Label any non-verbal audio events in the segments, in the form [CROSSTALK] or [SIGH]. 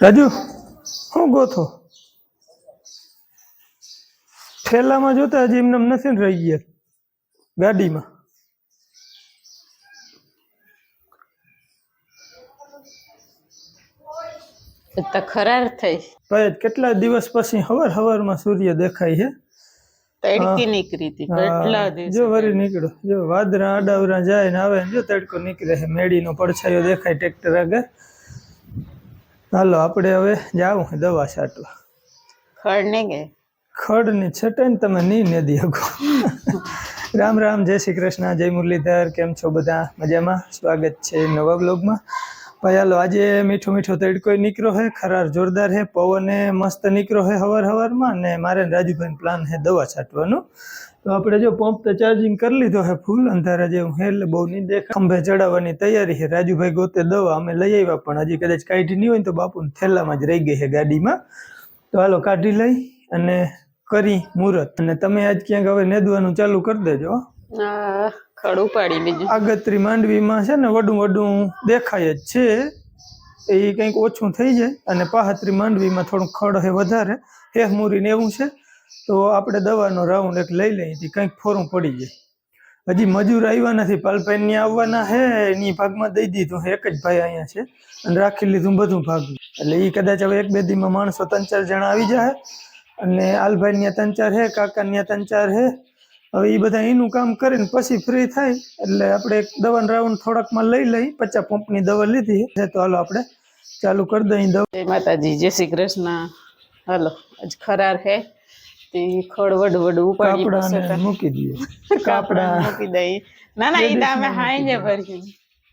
રાજુ શું ગોથો ઠેલામાં જોતા હજી એમને નથી રહી ગયા. ગાડીમાં. તો ખરાર થઈ. ભાઈ કેટલા દિવસ પછી હવાર હવારમાં સૂર્ય દેખાય છે? તડકી નીકળી હતી કેટલા દિવસ જો વરી નીકળો. જો વાદરા આડાવરા જાય ને આવે ને જો તડકો નીકળે છે મેડીનો પડછાયો દેખાય ટ્રેક્ટર આગળ. હાલો આપણે હવે જાવું દવા છાંટવા. ખડ ને કે? ખડની છટે ને તમે નહીં નદી શકો રામ રામ જય શ્રી કૃષ્ણ જય મુરલીધર કેમ છો બધા? મજામાં? સ્વાગત છે નવા બ્લોગમાં ભાઈ, હાલો, આજે મીઠો મીઠો તડકો નીકળ્યો છે ખરાર જોરદાર છે પવને મસ્ત નીકળ્યો છે હવાર હવારમાં ને મારે રાજુભાઈ પ્લાન છે દવા છાંટવાનો. તો આપણે જો પંપ તો ચાર્જિંગ કરી લીધો છે ફૂલ અંધારા જેવું છે એટલે બહુ નહીં દેખાય. ખંભે ચડાવવાની તૈયારી છે રાજુભાઈ ગોતે દવા અમે લઈ આવ્યા, પણ હજી કદાચ કાઢી નહીં હોય તો બાપુને થેલામાં જ રહી ગઈ છે ગાડીમાં. તો હાલો, કાઢી લઈ અને કરી મુહૂર્ત. અને તમે આજ ક્યાંક હવે નેદવાનું ચાલુ કરી દેજો, હો. ખડ પાડી બીજું આગતરી માંડવીમાં છે ને વડું વડું દેખાય જ છે. એ કંઈક ઓછું થઈ જાય અને પાહત્રી માંડવીમાં થોડું ખડ હે વધારે. હેહ મૂરીને એવું છે. તો આપણે દવાનો રાઉન્ડ એક લઈ લઈએ કંઈક ફોરું પડી જાય. હજી મજૂર આવ્યા નથી, પાલભાઈ આવવાના હે એની ભાગમાં દઈ દીધું. એક જ ભાઈ અહીંયા છે. અને રાખી લીધું બધું ભાગ એટલે એ કદાચ હવે એક બે દીમાં માણસો ત્રણ ચાર જણા આવી જાય અને આલભાઈ ત્યાં ત્રણ ચાર હે, કાકા ત્યાં ત્રણ ચાર હે. હવે એ બધા એનું કામ કરીને પછી ફ્રી થાય એટલે આપણે એક દવાનો રાઉન્ડ થોડાકમાં લઈ લઈ પચાસ પંપની દવા લીધી. છે તો હાલો આપણે ચાલુ કરી દઈએ દવા. જય માતાજી જય શ્રી કૃષ્ણ. હાલો આજ ખરાર હે. તે ખડ વડ વડ ઉપાડી મૂકી દઈએ. [LAUGHS] કાપડા. મૂકી દઈ ના ના ઈ તો હાઈ ને ભરી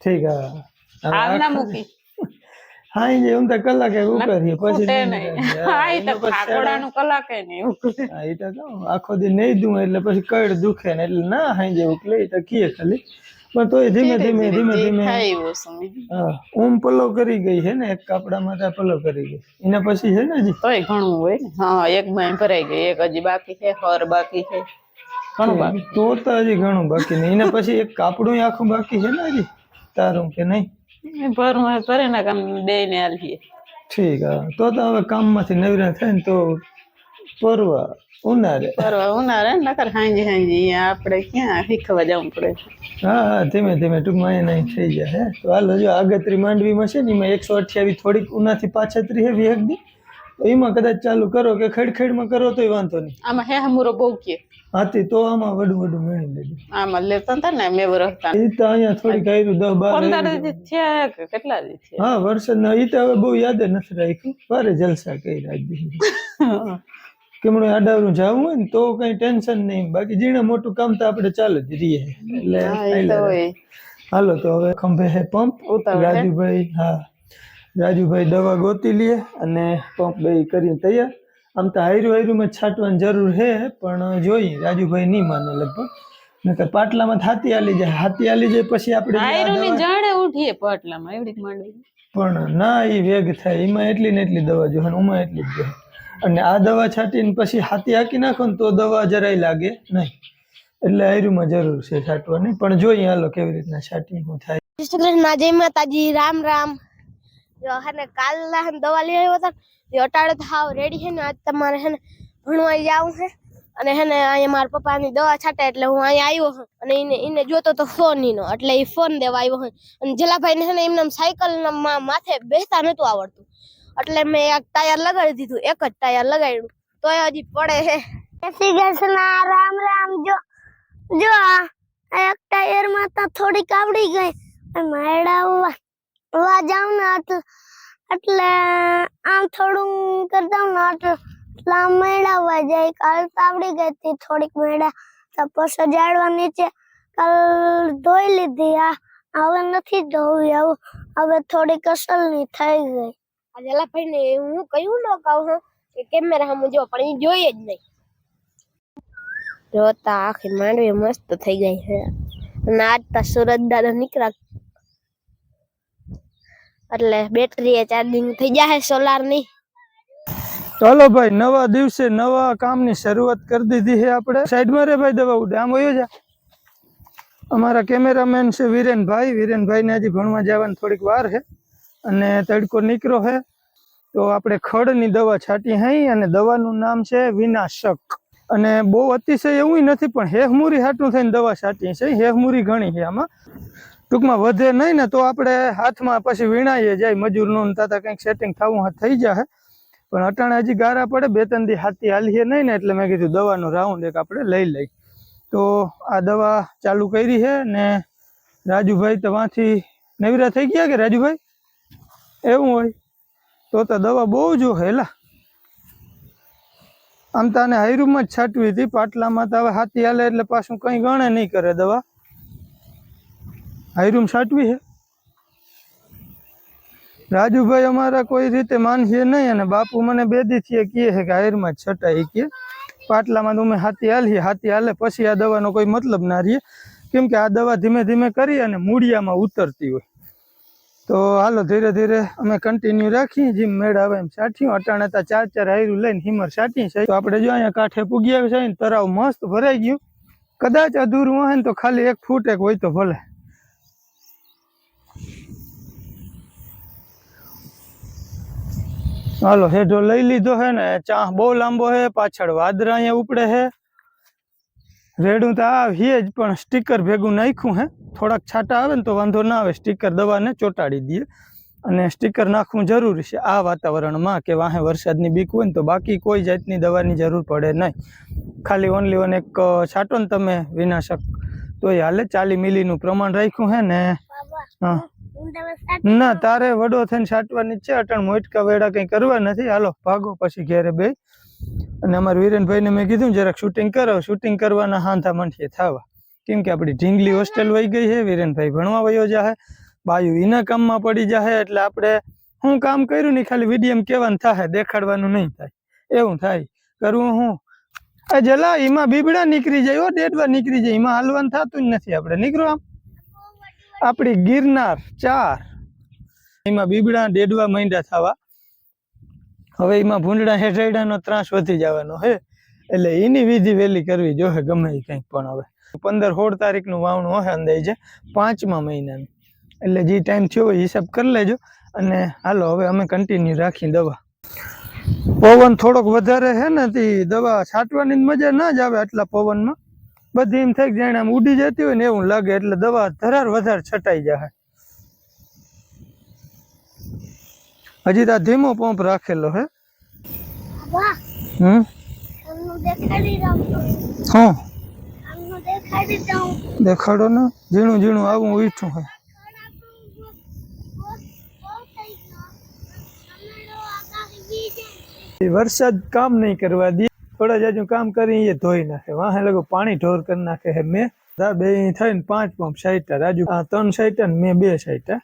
ઠીક હા. હાલ ના મૂકી. હા એ એમ તો કલાકે ઉકળીએ પછી ખૂટે નહીં. નહીં હા ઈ તો ફાકોડાનું કલાકે નહીં ઉકળે. હા, એ તો આખો દી નહીં દઉં એટલે પછી કડ દુખે ને એટલે ના હાઈ જે ઉકલે તો કીએ ખાલી. પણ તોય ધીમે ધીમે ધીમે ધીમે એવું ઓમ પલો કરી ગઈ છે ને એક કાપડામાં તો પલો કરી ગઈ. એના પછી છે ને હજી? તોય ઘણું હોય ને. હા એક માં ભરાઈ ગઈ એક હજી બાકી છે હર બાકી છે. ઘણું બાકી તો તો હજી ઘણું બાકી નહીં. એના પછી એક કાપડું આખું બાકી છે ને હજી? તારું કે નહીં? ભરવું ભરે ના કામ બે ને આલીએ ઠીક હા. તો તો હવે કામમાંથી નવરા થાય ને તો પરવા ઉનાળે પરવા ઉનાળે નકર હાંજી હાંજી આપણે ક્યાં શીખવા જવું પડે. હા હા ધીમે ધીમે ટૂંકમાં એ નહીં થઈ જાય હે. તો હાલ જો આગતરી માંડવીમાં છે ને એમાં એકસો અઠ્યાવીસ થોડીક ઉનાથી પાછતરી હે વિહકદી તો એમાં કદાચ ચાલુ કરો કે ખેડખેડમાં કરો તોય વાંધો નહીં. આમાં હે હમુરો બહુ કે. હાથી તો આમાં વડું વડું મેળવી લેજો. આમાં લેતા હતા ને મેં વરસતા એ તો અહીંયા થોડીક આવ્યું દસ બાર પંદર દી થયા કે કેટલા દી થયા? હા વરસાદ એ તો હવે બહુ યાદ નથી રાખ્યું. ભારે જલસા કરી રાખી [LAUGHS] કેમણું આડાવરું જવું હોય ને તો કઈ ટેન્શન નહીં. બાકી જીણે મોટું કામ તો આપણે ચાલુ જ રહીએ. એટલે હાલો તો હવે ખંભે હે પંપ. રાજુભાઈ હા. રાજુભાઈ દવા ગોતી લઈએ અને પંપ બે કરીને તૈયાર. આમ તો હાયરું હાયરુંમાં છાંટવાની જરૂર છે પણ જોઈએ રાજુભાઈ નહીં માને લગભગ. નકર પાટલામાં હાથી આલી જાય હાથી આલી જાય પછી આપણે આયરોની જાણે ઉઠીએ પાટલામાં એવડી માંડવી. પણ ના એ વેગ થાય એમાં એટલી ને એટલી દવા જો અને ઉમાં એટલી જ અને આ દવા છાંટીને પછી હાથી હાકી નાખો ને તો દવા જરાય લાગે નહીં. એટલે આયરુમાં જરૂર છે છાંટવાની. પણ જોઈએ હાલો કેવી રીતના છાંટી હું થાય. કૃષ્ણ કૃષ્ણ જય માતાજી રામ રામ. જો હે કાલ હે દવા લઈ આવ્યો હતો એ અટાડે તો હાવ રેડી છે ને, આજ તમારે હે ને ભણવા જાવું છે અને હે ને અહીંયા મારા પપ્પાની દવા છાટે એટલે હું અહીંયા આવ્યો છું અને એને એને જોતો તો ફોન ઈનો એટલે એ ફોન દેવા આવ્યો છે અને જલાભાઈ ને હે ને એમને સાયકલ માથે બેસતા નતું આવડતું. એટલે મેં એક ટાયર લગાડી દીધું, એક જ ટાયર લગાડ્યું. તોય હજી પડે છે શ્રી કૃષ્ણ રામ રામ જો. જો આ એક ટાયરમાં તો થોડીક આવડી ગઈ. મેળવવા વા જાવ ને એટલે આમ થોડું કરતા ને એટલે આમ મેળવવા જાય. કાલ તો આવડી ગઈ હતી થોડીક મેળા, તો પછી જાડવા નીચે કાલ ધોઈ લીધી. આ હવે નથી ધોવી, આવું, હવે થોડીક અસલની થઈ ગઈ. આ જલાભાઈ ને હું કયું ન કહું, હું, કે કેમેરા હમ જો, પણ એ જોઈએ જ નહીં. જોતા આખી માંડવી મસ્ત થઈ ગઈ છે. અને આજ તા સુરત દાદા નીકળ્યા એટલે બેટરી ચાર્જિંગ થઈ જાય સોલારની. ચાલો ભાઈ, નવા દિવસે નવા કામની શરૂઆત કરી દીધી છે આપણે. સાઈડમાં રે ભાઈ દવા ઉડે. આમ જા અમારા કેમેરામેન છે વિરેનભાઈ. વિરેનભાઈ ને હજી ભણવા જવાની થોડીક વાર છે અને તડકો નીકળ્યો છે. તો આપણે ખડની દવા છાંટી હઈ અને દવાનું નામ છે વિનાશક. અને બહુ અતિશય એવું નથી, પણ હેહમુરી હાટું થઈને દવા છાંટી છે. હેહમુરી ઘણી છે આમાં. ટૂંકમાં વધે નહીં ને તો આપણે હાથમાં પછી વીણાઈએ, જાય મજૂરનું ને તાતા કંઈક સેટિંગ થવું થઈ જાય પણ અટાણે હજી ગારા પડે, બે ત્રણ દી હાથી હાલીએ નહીં ને એટલે મેં કીધું દવાનો રાઉન્ડ એક આપણે લઈ લઈ તો આ દવા ચાલુ કરી છે ને રાજુભાઈ તો વાંથી નવીરા થઈ ગયા કે રાજુભાઈ? એવું હોય. તો તો દવા બહુ જો હેલા. આમ તો આને હાઈરૂમમાં જ છાંટવી હતી, પાટલામાં તો હવે હાથી હાલે એટલે પાછું કંઈ ગણે નહીં કરે દવા. હાઈરૂમ છાંટવી છે? રાજુભાઈ અમારા કોઈ રીતે માનશે નહીં અને બાપુ મને બે દીથી કહે છે કે આયરમાં જ છટાઈ કે પાટલામાં તો અમે હાથી હાલીએ, હાથી હાલે પછી આ દવાનો કોઈ મતલબ ના રહીએ કેમ કે આ દવા ધીમે ધીમે કરી અને મૂળિયામાં ઉતરતી હોય. તો હાલો ધીરે ધીરે અમે કન્ટિન્યુ રાખી જેમ મેળ આવે એમ સાઠ્યું અટાણે તા ચાર ચાર હાયરું લઈને હિમર સાટી છે તો આપણે જો અહીંયા કાંઠે પૂગ્યા છે તરાવ મસ્ત ભરાઈ ગયું. કદાચ અધૂરું હોય ને તો ખાલી એક ફૂટ એક હોય તો ભલે. હાલો હેઠો લઈ લીધો હે ને ચાહ બહુ લાંબો હે પાછળ વાદરા અહીંયા ઉપડે હે. રેડું તો આવીએ જ પણ સ્ટીકર ભેગું નાખ્યું હે. થોડાક છાંટા આવે ને તો વાંધો ના આવે સ્ટીકર દવાને ચોંટાડી દઈએ. અને સ્ટીકર નાખવું જરૂરી છે આ વાતાવરણમાં કે વાહે વરસાદની બીક હોય ને તો બાકી કોઈ જાતની દવાની જરૂર પડે નહીં. ખાલી ઓનલી વન એક છાંટો ને તમે વિનાશક. તો એ હાલે ચાલી મિલીનું પ્રમાણ રાખ્યું હે ને. હા. ના તારે વડો થઈને સાટવાની છે અટણ મોટકા વેડા કંઈ કરવા નથી. હાલો ભાગો પછી ઘેરે બે અને અમારા વિરેનભાઈને મેં કીધું જરાક શૂટિંગ કરો શૂટિંગ કરવાના હાંધા મંઠીએ થવા. કેમ કે આપણી ઢીંગલી હોસ્ટેલ વહી ગઈ છે વિરેનભાઈ ભણવા વયો જાહે. બાયુ એના કામમાં પડી જાહે એટલે આપણે હું કામ કર્યું નહીં ખાલી વિડીયમ કહેવાનું થાય દેખાડવાનું નહીં થાય. એવું થાય. કરવું હું? આ જલા એમાં બીબડા નીકળી જાય ઓ ડેડવા નીકળી જાય એમાં હાલવાનું થતું જ નથી આપણે. નીકળો આમ. આપણી ગિરનાર ચાર. એમાં બીબડા ડેડવા માંડ્યા થવા. હવે એમાં ભૂંડડા હેઠળનો ત્રાસ વધી જવાનો હે. એટલે એની વિધિ વહેલી કરવી જોહે, ગમે એ કંઈક પણ હવે. પંદર સોળ તારીખનું વાવણું હોય અંદાજે, પાંચમા મહિનાનું. એટલે જે ટાઈમ થયો હોય હિસાબ કરી લેજો. અને હાલો, હવે અમે કન્ટિન્યુ રાખી દવા. પવન થોડોક વધારે છે ને, તે દવા છાંટવાની મજા ના જ આવે આટલા પવનમાં. બધી એમ થાય જાણે આમ ઉડી જતી હોય ને એવું લાગે એટલે દવા ધરાર વધારે છટાઈ જાય હજી તો ધીમો પંપ રાખેલો હે. હમ? હા. દેખાડી ને. ઝીણું ઝીણું આવું ઉઠું હે એ વરસાદ કામ નહીં કરવા દે. થોડા જાજુ કામ કરી એ ધોઈ નાખે. વાહે લગો પાણી ઢોર કરી નાખે હે મેં. દા બે થઈને પાંચ પંપ સાઈટા. રાજુ, આ ત્રણ સાઈટા ને મેં બે સાઈટા.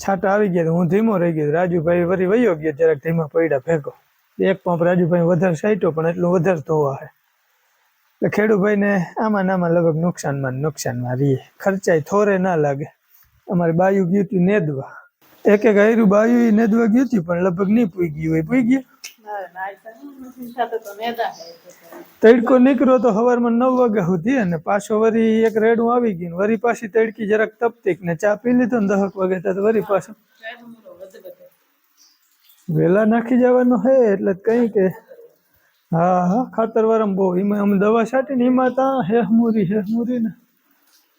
છાટા આવી ગયા હું ધીમો રહી ગયો. રાજુભાઈ વરી વયો ગયો જરાક ધીમા પડ્યા ભેગો. એક પંપ રાજુભાઈ વધારે સાઈટો, પણ એટલું વધારે ધોવા હે. એટલે ખેડૂભાઈને આમાં ને આમાં લગભગ નુકસાનમાં નુકસાનમાં રહીએ. ખર્ચાય થોરે ના લાગે. અમારે બાયુ ગયું હતું નેદવા. એક એક આયરું બાયુ નેદવા ગયું હતું પણ લગભગ નહીં પૂઈ ગયું હોય. પૂઈ ગયું? તડકો નીકળ્યો તો સવારમાં નવ વાગ્યા સુધી અને પાછો વરી એક રેડું આવી ગયું. વરી પાછી તડકી જરાક તપતી ને ચા પી લીધો ને દહક વાગે તો વરી પાછો. વેલા નાખી જવાનો હે એટલે કઈ કે હા હા ખાતર વારમ બહુ એમાં અમે દવા છાંટી ને એમાં ત્યાં હેહમુરી હેહમુરી ને.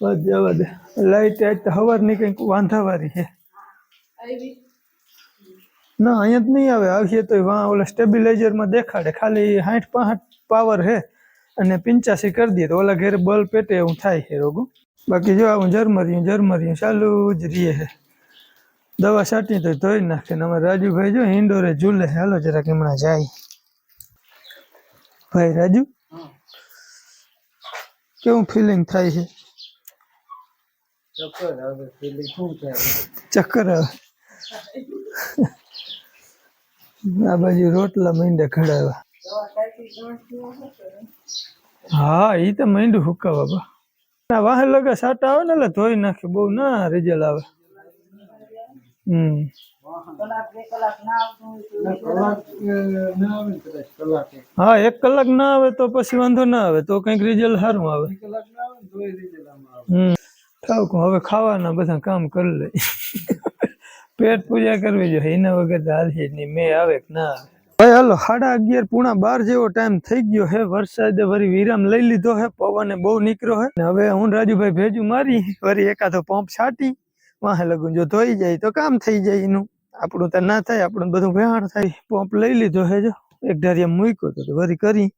બસ જવા દે. લાઈટ આજ તો સવારની કંઈક વાંધાવારી છે ના અહીંયા જ નહીં આવે. આવીએ તો વાં ઓલા સ્ટેબિલાઇઝરમાં દેખાડે. ખાલી સાઠ પાંઠ પાવર હે અને પિંચાસી કરી દઈએ તો ઓલા ઘેરે બલ્બ પેટે એવું થાય છે રોગું. બાકી જો આવું જરમર્યું જરમર્યું ચાલુ જ રહીએ છે. દવા છાંટી તો ધોઈ નાખે. ને અમારે રાજુભાઈ જો ઇન્ડોરે ઝૂલે હાલો જરાક હમણાં જાય. ભાઈ રાજુ? કેવું ફિલિંગ થાય છે? ચક્કર આવે. આ બાજુ રોટલા મીંડા ખડાવ્યા. હા એ તો મીંડું હુકાવા બા. ના વાહે લગા સાટા આવે ને એટલે ધોઈ નાખે, બહુ ના રિઝલ્ટ આવે. હમ. હા, એક કલાક ના આવે તો પછી વાંધો ના આવે, તો કંઈક રિઝલ્ટ સારું આવે. હમ. થાવ હવે ખાવાના બધા કામ કરી લે. પેટ પૂજા કરવી જોઈએ. એના વગર હાલશે નહીં. મેં આવે ના આવે. ભાઈ, હાલો, સાડા અગિયાર પૂણા બાર જેવો ટાઈમ થઈ ગયો હે. વરસાદે વરી વિરામ લઈ લીધો હે. પવને બહુ નીકળ્યો હે. હવે હું રાજુભાઈ ભેજું મારી, વરી એકાદો પંપ છાટી, વાહે લગ્ન જો ધોઈ જાય તો કામ થઈ જાય એનું. આપણું તો ના થાય, આપણું બધું વેહાણ થાય. પંપ લઈ લીધો હે જો. એક ધારિયા મૂક્યો તો વરી કરી.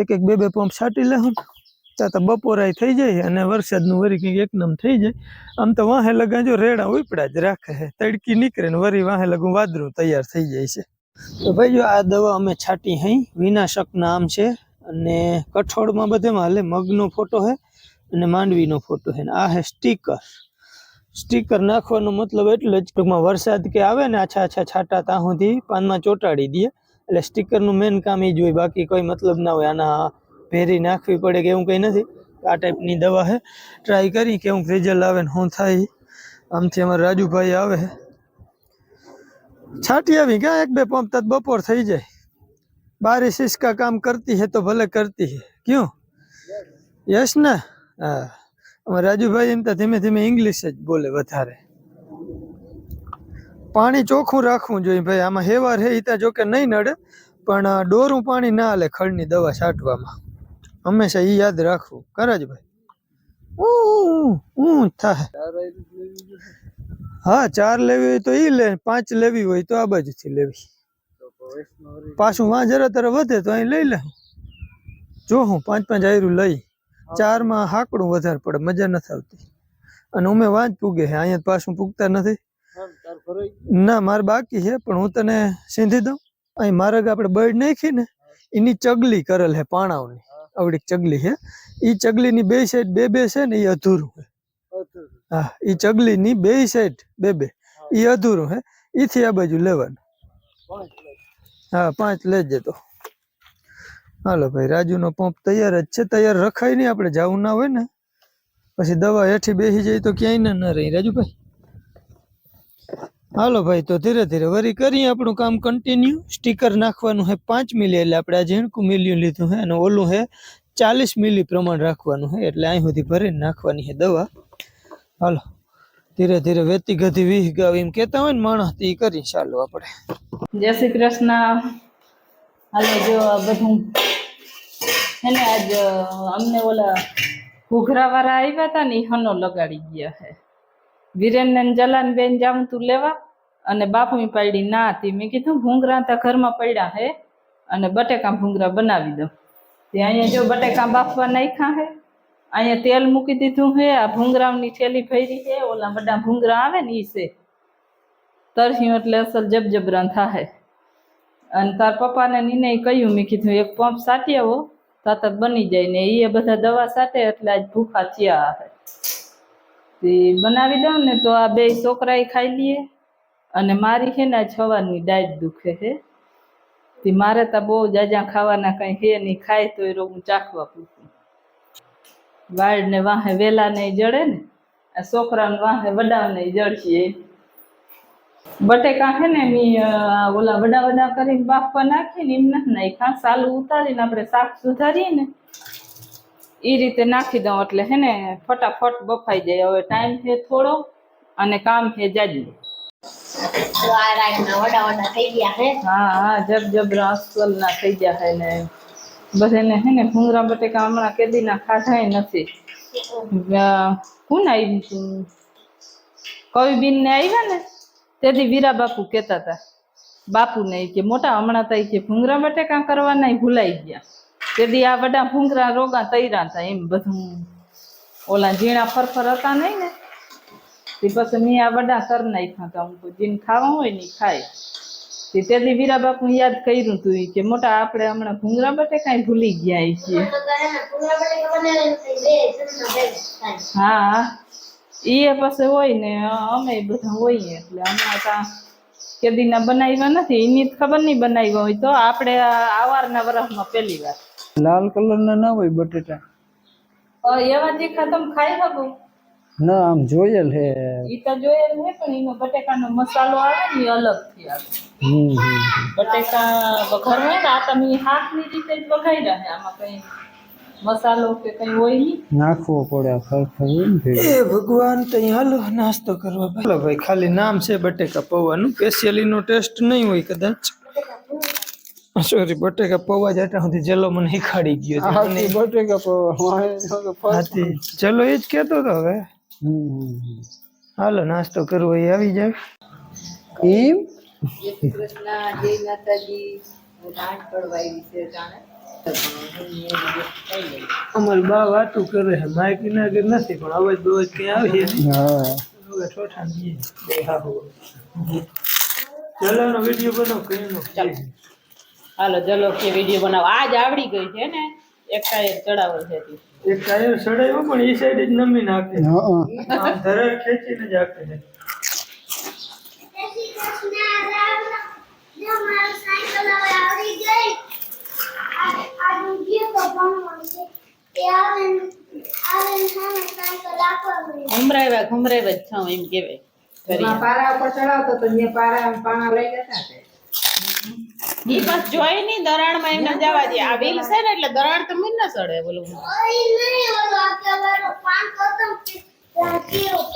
એક એક બે બે પંપ છાટી લેવું ત્યાં તો બપોરાય થઈ જાય અને વરસાદનું વરી કંઈક એકદમ થઈ જાય. આમ તો વાહે લગા જો રેડા ઉપડા જ રાખે છે તડકી નીકળે ને વરી વાહે લગું વાદળું તૈયાર થઈ જાય છે. તો ભાઈ જો આ દવા અમે છાંટી હઈ. વિનાશક નામ છે અને કઠોળમાં બધેમાં હાલે મગનો ફોટો છે અને માંડવીનો ફોટો છે આ છે સ્ટીકર. સ્ટીકર નાખવાનો મતલબ એટલે જ ટૂંકમાં વરસાદ કે આવે ને આછા આછા છાંટા ત્યાં સુધી પાનમાં ચોંટાડી દે. એટલે સ્ટીકરનું મેન કામ એ જ હોય. બાકી કોઈ મતલબ ના હોય. આના પહેરી નાખવી પડે કે એવું કંઈ નથી. આ ટાઈપની દવા છે ટ્રાય કરી કે હું રિઝલ્ટ આવે ને હું થાય. આમથી અમારા રાજુભાઈ આવે છાંટી આવી ગયા એક બે પંપ તત બપોર થઈ જાય. બારી ઇસકા કામ કરતી હે તો ભલે કરતી હે. ક્યું? યસ ને? હા. અમારે રાજુભાઈ એમ તો ધીમે ધીમે ઇંગ્લિશ જ બોલે વધારે. પાણી ચોખ્ખું રાખવું જોઈએ ભાઈ. આમાં હેવાર હે એ ત્યાં જોકે નહીં નડે, પણ ડોરું પાણી ના હાલે ખડની દવા છાંટવામાં. હંમેશા એ યાદ રાખવું. કરે જ ભાઈ ઉ, ઉ, ઉ થાય. હા ચાર લેવી હોય તો એ લે પાંચ લેવી હોય તો આ બાજુથી લેવી. પાછું વાં જરા તરફ વધે તો અહીં લઈ લે. જો હું પાંચ પાંચ આયરું લઈ ચારમાં હાકડું વધારે પડે મજા નથી આવતી. અને અમે વાંચ પૂગે છે અહીંયા પાછું પૂગતા નથી. ના મારે બાકી છે પણ હું તને સીંધી દઉં. અહીં મારે આપણે બર્ડ નાખી ને એની ચગલી કરેલ છે પાણાવની આવડી ચગલી છે એ ચગલીની બે સાઈડ બે બે છે ને એ અધૂરું છે હા એ ચગલીની બે સાઈડ બે બે. ઈ અધૂરું છે એથી આ બાજુ લેવાનું. હા, પાંચ લેજે તો હાલો ભાઈ, રાજુનો પંપ તૈયાર જ છે. તૈયાર રખાય નહીં, આપણે જવું ના હોય ને. પછી દવા હેઠી બેસી જાય તો ક્યાંય ના રહી. રાજુભાઈ? હાલો ભાઈ, તો ધીરે ધીરે વરી કરીએ આપણું કામ કન્ટિન્યુ સ્ટીકર નાખવાનું છે પાંચ મિલી, એટલે આપણે આ ઝીણકું મિલિયું લીધું છે અને ઓલું છે ચાલીસ મિલી પ્રમાણ રાખવાનું છે એટલે અહીં સુધી ભરીને નાખવાની છે દવા. હાલો, ધીરે ધીરે વેતી ગધી વીહ ગાવ એમ કહેતા હોય ને માણસ એ કરી ચાલો આપણે. જય શ્રી કૃષ્ણ. હાલો, જો બધું હે આજ અમને ઓલા ઘૂઘરા વાળા આવ્યા હતા ને હનો લગાડી ગયા છે વિરેન ને જલાન બેન જાઉં તું લેવા અને બાપુની પાડી ના હતી. મેં કીધું, ભૂંગરા તો ઘરમાં પડ્યા હે અને બટેકા ભૂંગરા બનાવી દો તે અહીંયા જો બટેકા બાફવા નાખ્યા હે, અહીંયા તેલ મૂકી દીધું હે, આ ભૂંગરાની થેલી ભરી છે ઓલા બધા ભૂંગરા આવે ને ઈ છે. તરસ્યું એટલે અસલ જબજબરાન થાહે. અને તાર પપ્પાને નીને કહ્યું, મેં કીધું, એક પંપ સાટી આવો તાતર બની જાય ને એ બધા દવા સાટે એટલે આજ ભૂખા થયા હે. તે બનાવી દઉં ને તો આ બે છોકરાએ ખાઈ લઈએ અને મારી છે ને આ સવારની ડાયટ દુખે છે. તે મારે તો બહુ જાજા ખાવાના કંઈ હે નહીં, ખાય તો એ રોગ ચાખવા પૂછું. વાળ ને વાહે વેલા નહીં જડે ને, આ છોકરાને વાહે વડા નહીં જડશે બટેકા છે ને મી ઓલા વડા વડા કરીને બાફવા નાખીને એમ નથી નાખ્યા. સાલું ઉતારીને આપણે શાક સુધારીએ ને એ રીતે નાખી દઉં એટલે હે ને ફટાફટ બફાઈ જાય. હવે ટાઈમ છે થોડો અને કામ છે જાજુ. તો આ રાતના વડા વડા થઈ ગયા હે? હા હા જબ જબ અસલ ના થઈ જાય ને. બધાને હે ને ભૂંગળા બટેકા હમણાં કેદીના ખાધાય નથી. કોણ આવ્યું કવિબીન ને આવ્યા ને? તેથી વીરા બાપુ કહેતા હતા. બાપુ ને કે મોટા હમણાં તો કે ભૂંગરા બટેકા કરવાના ભૂલાઈ ગયા. તેથી આ બધા ભૂંગરા રોગા તૈરા હતા એમ બધું. ઓલા ઝીણા ફરફર હતા નહીં ને? તે પછી મેં આ વડા કર નાખ્યા હતા. હું કહું, ખાવા હોય ને ખાય. તે તેથી વીરા બાપુ યાદ કર્યું તું કે મોટા આપણે હમણાં ભૂંગરા બટેકા કાંઈ ભૂલી ગયા છીએ. હા એ પાસે હોય ને અમે બધા હોઈએ એટલે હમણાં ત્યાં કેદીના બનાવ્યા નથી. એની જ ખબર નહીં બનાવ્યા હોય તો આપણે આવારના વરસમાં પહેલી વાર. લાલ કલરના ના હોય બટેટા. એવા તીખા તમે ખાઈ શકો. ના આમ જોયેલ હે. ઈ તો જોયેલ હે પણ એનો બટેકાનો મસાલો આવે ને અલગથી આવે. હમ હમ બટેકા વઘાર હોય ને આ તમે હાથની રીતે જ વઘાઈ છે આમાં કઈ મસાલો કે કઈ હોય નહીં. નાખવો પડે. એ ભગવાન તઈ હાલો નાસ્તો કરવા ભાઈ. ભાઈ ખાલી નામ છે બટેકા પૌવાનું. સ્પેશિયલી નો ટેસ્ટ નહીં હોય કદાચ. સોરી બટેકા પૌવા જતા સુધી ચલો મને શીખાડી ગયો આખી બટેકા પૌવા. હાથી ચલો એ જ કેતો તો હવે. હાલો નાસ્તો કરવો એ આવી જાય. એમ અમારી બા વાતું કરે છે માઇક ના ઘર નથી પણ અવાજ બવાજ કઈ આવી હવે ઠોઠા. ચલો નો વીડિયો બનાવ કઈ નો હાલો ચલો કે વીડિયો બનાવો. આજ આવડી ગઈ છે ને એક ટાયર ચડાવો છે. એક ટાયર ચડાવ્યો પણ એ સાઈડ જ નમી નાખે. હા આમ ખેંચીને જ આપે છે. ઘુમરાવ્યા ઘુમરાવ્યા જ છાવ એમ કેવાય પારા ઉપર ચડાવતો તો પારા પાણા લઈ જતા. ઈ બસ જોઈ ની દરાણમાં એમને જવા દે. આ વ્હીલ છે ને એટલે દરાણ તો મીન ના સડે બોલું.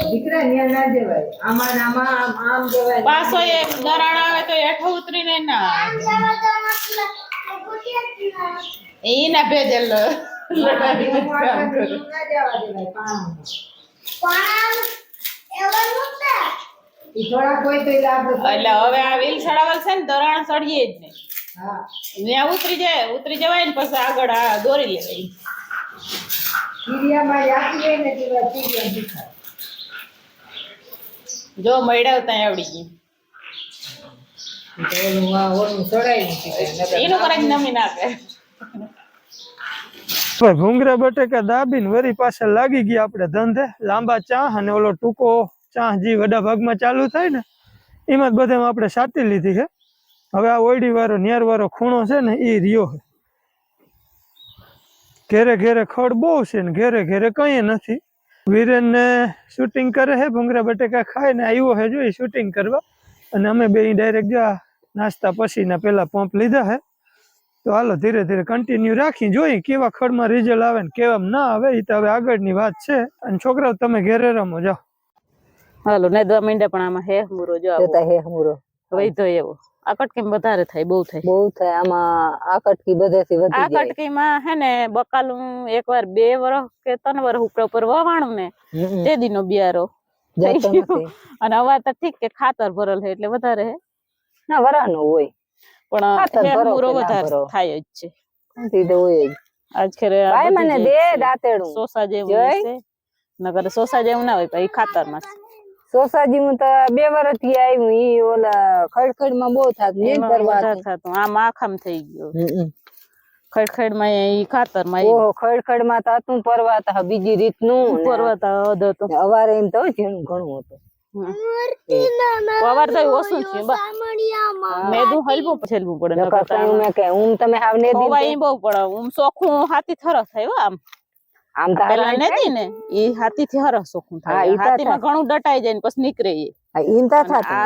દીકરા ન્યા ના જવાય. આમાં ને આમાં આમ આમ જવાય. પાછો એ દરાણ આવે તો હેઠો ઉતરીને ના ઈ ના ભેજેલ એટલે આપણે હવે આ વ્હીલ ચડાવલ છે ને દરાણ ચડીએ જ નહીં ત્યાં ઉતરી જાય ઉતરી જવાય ને પછી આગળ આ દોરી લેવાય. જો મળ્યા ત્યાં આવડી ઓલું એનું કરે નમી નાખે. ભૂંગરા બટેકા દાબીને વરી પાછળ લાગી ગયા આપણે ધંધે. લાંબા ચા અને ઓલો ટૂંકો ચાહ જે વડા ભાગમાં ચાલુ થાય ને, એમાં જ બધામાં આપણે સાતી લીધી છે. હવે આ ઓયડી વાળો નિયાર વાળો ખૂણો છે ને એ રહ્યો છે. ઘેરે ઘેરે ખડ બહુ છે ને, ઘેરે ઘેરે કઈ નથી. વીરેન ને શૂટિંગ કરે છે ભૂંગરા બટેકા ખાય ને આવ્યો છે, જો શૂટિંગ કરવા. અને અમે બે ડાયરેક્ટ જો નાસ્તા પછીના પેલા પંપ લીધા છે. તો હાલો ધીરે ધીરે કન્ટિન્યુ રાખી જોઈએ કેવા ખડમાં રિઝલ્ટ આવે ને કેવા ના આવે એ તો હવે આગળની વાત છે. અને છોકરાઓ, તમે ઘેરે રમો, જાઓ. હાલો ને દવા મીંડા પણ આમાં હે હમુરો જો આવો. જોતા હે હમરો. વૈધો એવો. આ કટકી વધારે થાય બહુ થાય. બહુ થાય આમાં આ કટકી બધેથી આ વધી જાય. કટકીમાં હે ને બકાલું એકવાર બે વરસ કે ત્રણ વર્ષ ઉપર ઉપર વવાણું ને તે દીનો બિયારો અને અવાર તો ઠીક કે ખાતર ભરેલ છે એટલે વધારે હે. ના વરાનો હોય. પણ હમુરો હે વધારે થાય જ છે. નથી હોય જ. આજ આ ભાઈ મને દે દાંતેડું. સોસા જેવું? છે નકર સોસા જેવું ના હોય પણ ખાતરમાં. સોસાજી હું તો બે વર્ષથી આવ્યું ઈ ઓલા ખડખડમાં બહુ થતું એમ કરવા થતું. આમ આખામ થઈ ગયો. ખડખડમાં ઈ ખાતરમાં ઓહો ખડખડમાં તાતું હતું પરવા બીજી રીતનું ને. પરવતા અધ હતો. અવારે એમ તો ઝીણું ઘણું હતું. પવાર તો ઓછું છે મેદું હલવું પછી પડે મેં કે હું તમે હાવ ને બહુ પડે હું સોખું હાથી થરસ થાય હો આમ. આમ તો પેલા નથી ને. ઈ હાથી થી હરસ ચોખ્ખું થાય. હાથી માં ઘણું ડટાઈ જાય ને પછી નીકળે થાતું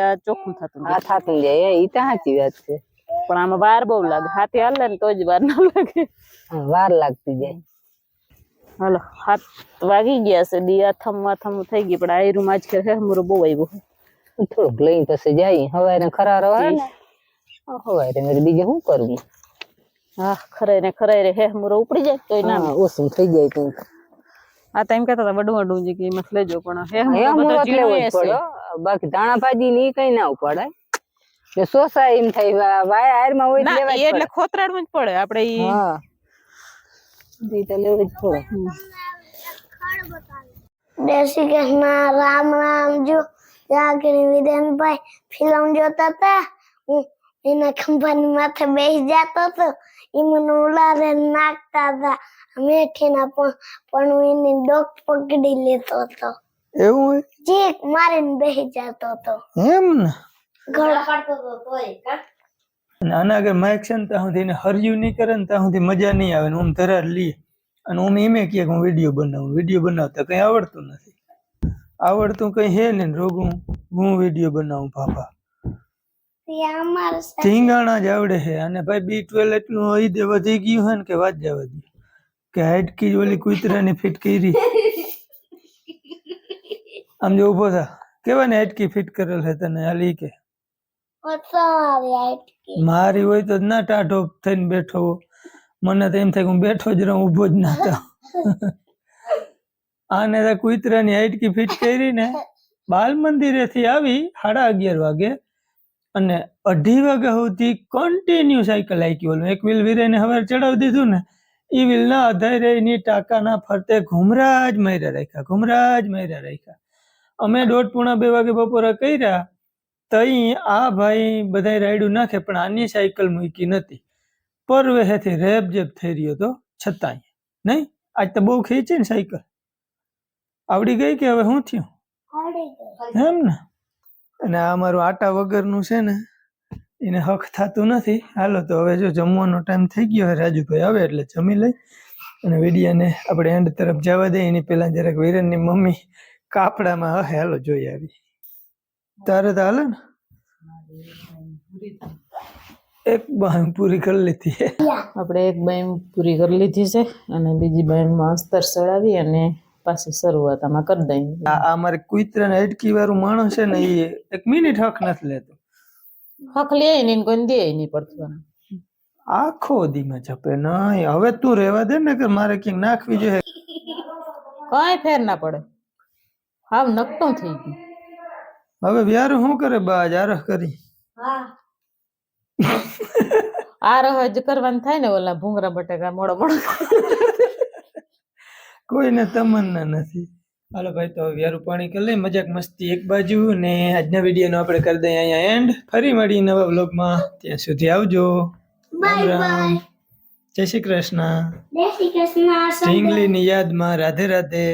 આ ચોખ્ખું થતું આ થાતું જાય. એ તો સાચી વાત છે. પણ આમાં વાર બહુ લાગે. હાથી હાલે ને તો જ વાર ના લાગે. વાર લાગતી જાય. હાલો હાથ વાગી ગયા છે. દી આથમ વાથમ થઈ ગઈ. પણ આયરું માં જ કે હે મુરો બહુ આવ્યો થોડુંક લઈને પછી જાય. હવારે ખરા રહે ને હવારે મેં બીજે શું કરવું હા ખરે ને ખરાય રે. હે મુરો ઉપડી જાય તોય ના ઓસું થઈ જાય કંઈક. આ ટાઈમ કહેતા હતા વડું વડું જે કે એમાં લેજો પણ હે મુરો એટલે જ. પડે બાકી ધાણા ભાજી ની કઈ ના ઉપાડાય ને સોસા એમ થાય વાય આયરમાં હોય લેવા એટલે પડે. ખોતરાડવું જ પડે. આપણે ઈ હા. દીતા તો લેવું જ પડે. શ્રી કૃષ્ણ રામ રામ જો જાગરી વિદેનભાઈ ફિલ્મ જોતા હતા હું એના ખંભાની માથે બેસી જતો હતો. એ મને ઉલારે નાખતા હતા. મેઠીના પણ પણ હું એની ડોક પકડી લેતો હતો. એવું જે મારીને બેસી જતો હતો. એમ ને? ઘોડા અને આના આગળ માઇક છે ને ત્યાં સુધી એને હરિયું નહીં કરે ને ત્યાં સુધી મજા નહીં આવે ને ઓમ ધરાર લઈએ. અને હું એમે કહે કે હું વીડિયો બનાવું વીડિયો બનાવતા કંઈ આવડતું નથી. આવડતું કંઈ હે ને રોગું. હું વીડિયો બનાવું પાપા ત્યાં અમારે ધીંગાણા જ આવડે છે. અને ભાઈ બી ટ્વેલ્વ એટલું હૈદે વધી ગયું હોય ને કે વાત જવા દે કે જ ઓલી કૂતરાની ફિટ કરી. આમ જો ઊભો થા. કેવાની હાઈટકી ફિટ કરેલ છે તને? હાલી કે. મારી હોય તો ના ટાઢો થઈને બેઠો મને તો એમ થાય કે હું બેઠો જ રહું ઊભો જ ના થા આને તો કૂતરાની હાઈટકી ફિટ કરી ને બાલ મંદિરેથી આવી સાડા અગિયાર વાગે અને અઢી વાગ્યા સુધી કન્ટિન્યુ સાયકલ હાંકી ઓલું. એક વ્હીલ વીરેને હવે ચડાવી દીધું ને એ વ્હીલના આધારે એની ટાંકાના ફરતે ઘુમરા જ માર્યા રાખ્યા ઘુમરા જ માર્યા રાખ્યા. અમે દોઢ પૂણા બે વાગે બપોરે કર્યા તઈ આ ભાઈ બધા રાયડું નાખે પણ આની સાયકલ મૂકી નથી પરવેહેથી રેપ જેપ થઈ રહ્યો તો છતાંય. નહીં આજ તો બહુ ખેંચી ને સાયકલ આવડી ગઈ કે હવે શું થયું? એમ ને? અને આ અમારું આટા વગરનું છે ને, એને હક થતું નથી. હાલો, તો હવે જો જમવાનો ટાઈમ થઈ ગયો હોય રાજુભાઈ આવે એટલે જમી લઈ. અને વિડિયાને આપણે એન્ડ તરફ જવા દઈએ એની પહેલાં જરાક વિરનની મમ્મી કાપડામાં હે, હાલો, જોઈ આવી. તારે તો હાલે ને? એક બહેન પૂરી કરી લીધી. આપણે એક બહેન પૂરી કરી લીધી છે, અને બીજી બાઈમમાં અસ્તર ચડાવી અને પાછી શરૂઆત આમાં કરી દઈએ આ આ મારે કુતરાને અટકી વાળું માણસ છે ને એ એક મિનિટ હક નથી લેતો. હક લે નહીં કોઈ દે નહીં પડતું આખો દીમાં છપે નહીં હવે તું રહેવા દે ને કે મારે ક્યાંક નાખવી જોઈએ? કઈ ફેર ના પડે. હાવ નકટું થઈ ગયું. હવે વ્યારું શું કરે બા? જારહ કરી. આ રહજ કરવાનું થાય ને ઓલા ભૂંગરા બટાકા મોડો મોડો. કોઈને તમન્ના નથી. હાલો ભાઈ તો વ્યારું પાણી કરી લઈ મજાક મસ્તી એક બાજુ ને આજના વિડીયોનો આપણે કરી દઈએ અહીંયા એન્ડ ફરી મળી નવા બ્લોગમાં ત્યાં સુધી આવજો. રામ રામ. જય શ્રી કૃષ્ણ. જય શ્રી કૃષ્ણ ઢીંગલીની યાદમાં રાધે રાધે.